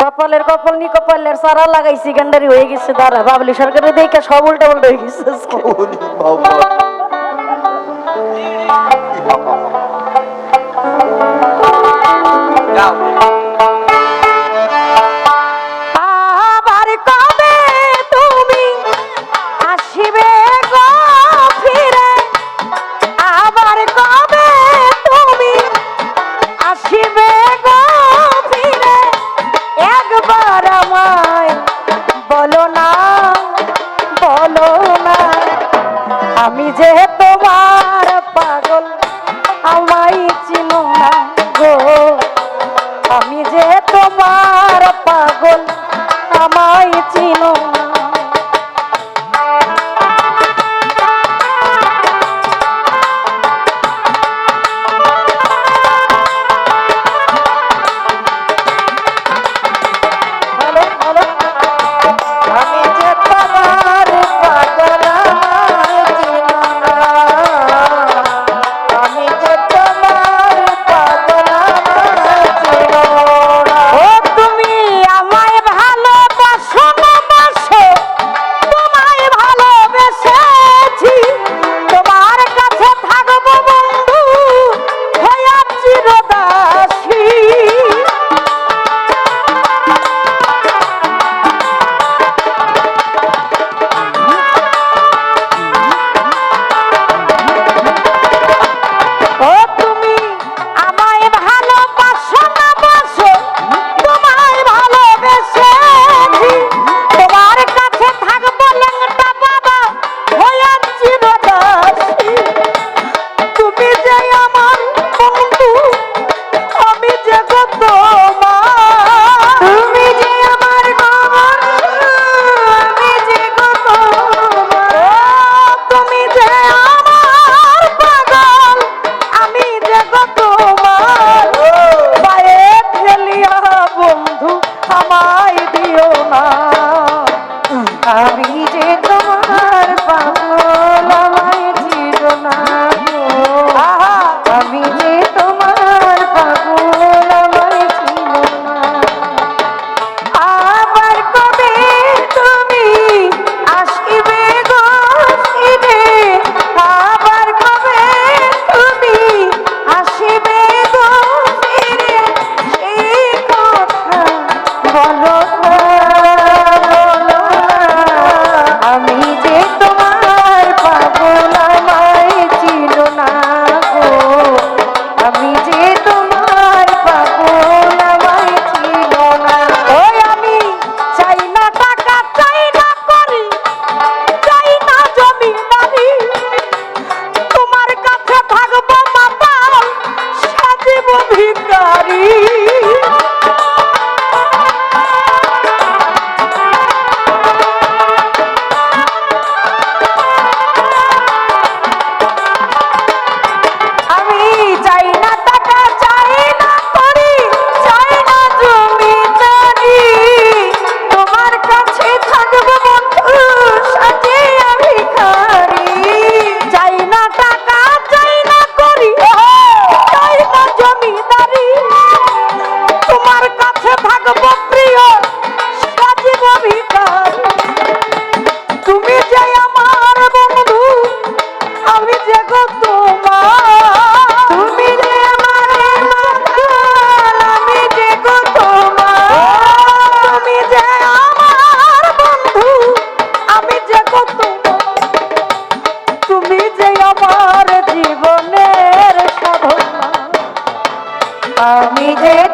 কপালের কপাল নি কপালের সারা লাগাইছি, গান্ডারি হয়ে গেছে, দাঁড়া, বাবলি সরকারের দেখে সব উল্টে উল্টে হয়ে গেছে আবার কবে তুমি আসিবে গো যে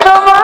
তোমার